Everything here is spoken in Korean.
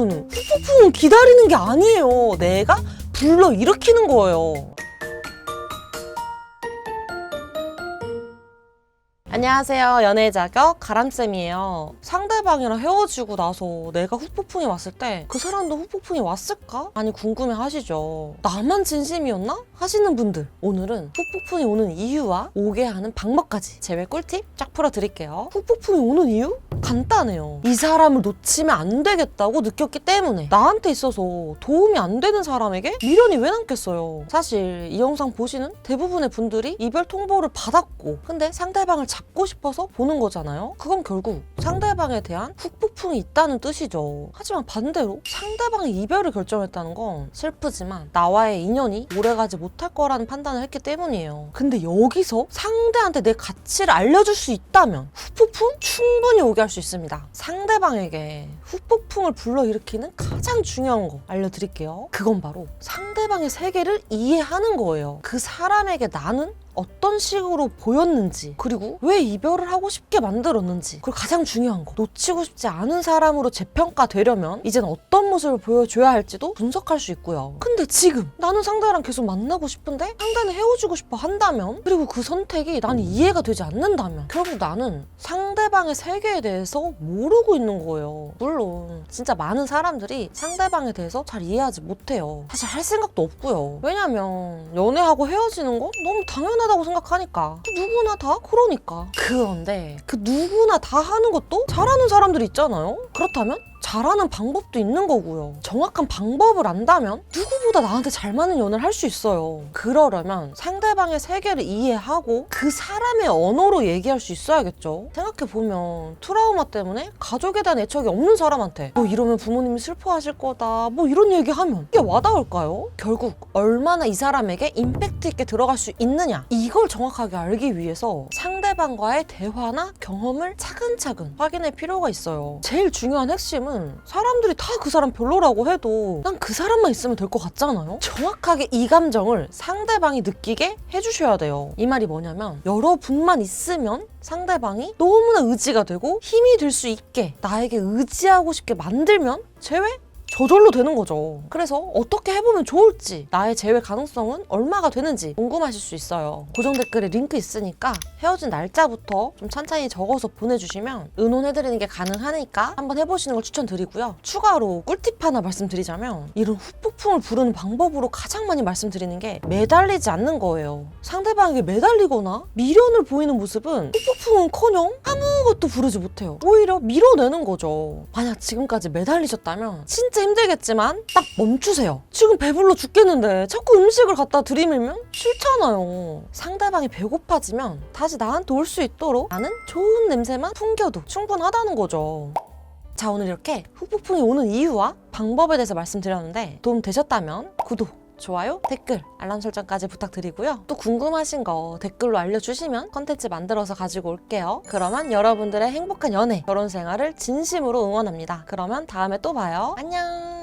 부르는 후폭풍은 기다리는 게 아니에요. 내가 불러 일으키는 거예요 안녕하세요. 연애 자격 가람쌤이에요. 상대방이랑 헤어지고 나서 내가 후폭풍이 왔을 때 그 사람도 후폭풍이 왔을까? 많이 궁금해 하시죠. 나만 진심이었나? 하시는 분들. 오늘은 후폭풍이 오는 이유와 오게 하는 방법까지 제외 꿀팁 쫙 풀어드릴게요. 후폭풍이 오는 이유? 간단해요. 이 사람을 놓치면 안 되겠다고 느꼈기 때문에 나한테 있어서 도움이 안 되는 사람에게 미련이 왜 남겠어요. 사실 이 영상 보시는 대부분의 분들이 이별 통보를 받았고 근데 상대방을 잡고 싶어서 보는 거잖아요. 그건 결국 상대방에 대한 훅폭 풍이 있다는 뜻이죠. 하지만 반대로 상대방이 이별을 결정했다는 건 슬프지만 나와의 인연이 오래가지 못할 거라는 판단을 했기 때문이에요. 근데 여기서 상대한테 내 가치를 알려줄 수 있다면 후폭풍 충분히 오게 할 수 있습니다. 상대방에게 후폭풍을 불러일으키는 가장 중요한 거 알려드릴게요. 그건 바로 상대방의 세계를 이해하는 거예요. 그 사람에게 나는 어떤 식으로 보였는지 그리고 왜 이별을 하고 싶게 만들었는지 그리고 가장 중요한 거 놓치고 싶지 않은 사람으로 재평가되려면 이젠 어떤 모습을 보여줘야 할지도 분석할 수 있고요 근데 지금 나는 상대랑 계속 만나고 싶은데 상대는 헤어지고 싶어 한다면? 그리고 그 선택이 나는 이해가 되지 않는다면? 결국 나는 상대방의 세계에 대해서 모르고 있는 거예요. 물론 진짜 많은 사람들이 상대방에 대해서 잘 이해하지 못해요. 사실 할 생각도 없고요. 왜냐면 연애하고 헤어지는 건 너무 당연하다고 생각하니까. 누구나 다 그러니까. 그런데 그 누구나 다 하는 것도 잘하는 사람들이 있잖아요. 그렇다면 잘하는 방법도 있는 거고요. 정확한 방법을 안다면 누구보다 나한테 잘 맞는 연애를 할 수 있어요. 그러려면 상대방의 세계를 이해하고 그 사람의 언어로 얘기할 수 있어야겠죠. 생각해보면 트라우마 때문에 가족에 대한 애착이 없는 사람한테 뭐 이러면 부모님이 슬퍼하실 거다 뭐 이런 얘기하면 이게 와닿을까요? 결국 얼마나 이 사람에게 임팩트 있게 들어갈 수 있느냐 이걸 정확하게 알기 위해서 상대방과의 대화나 경험을 차근차근 확인할 필요가 있어요. 제일 중요한 핵심 은 사람들이 다 그 사람 별로라고 해도 난 그 사람만 있으면 될 것 같잖아요. 정확하게 이 감정을 상대방이 느끼게 해주셔야 돼요. 이 말이 뭐냐면 여러분만 있으면 상대방이 너무나 의지가 되고 힘이 될 수 있게 나에게 의지하고 싶게 만들면 제외? 저절로 되는 거죠. 그래서 어떻게 해보면 좋을지, 나의 재회 가능성은 얼마가 되는지 궁금하실 수 있어요. 고정 댓글에 링크 있으니까 헤어진 날짜부터 좀 찬찬히 적어서 보내주시면 의논해드리는 게 가능하니까 한번 해보시는 걸 추천드리고요. 추가로 꿀팁 하나 말씀드리자면 이런 후폭풍을 부르는 방법으로 가장 많이 말씀드리는 게 매달리지 않는 거예요. 상대방에게 매달리거나 미련을 보이는 모습은 후폭풍은커녕 아무것도 부르지 못해요. 오히려 밀어내는 거죠. 만약 지금까지 매달리셨다면 진짜 힘들겠지만 딱 멈추세요. 지금 배불러 죽겠는데 자꾸 음식을 갖다 들이밀면 싫잖아요. 상대방이 배고파지면 다시 나한테 올 수 있도록 나는 좋은 냄새만 풍겨도 충분하다는 거죠. 자 오늘 이렇게 후폭풍이 오는 이유와 방법에 대해서 말씀드렸는데 도움 되셨다면 구독 좋아요, 댓글, 알람 설정까지 부탁드리고요. 또 궁금하신 거 댓글로 알려주시면 컨텐츠 만들어서 가지고 올게요. 그러면 여러분들의 행복한 연애, 결혼 생활을 진심으로 응원합니다. 그러면 다음에 또 봐요. 안녕!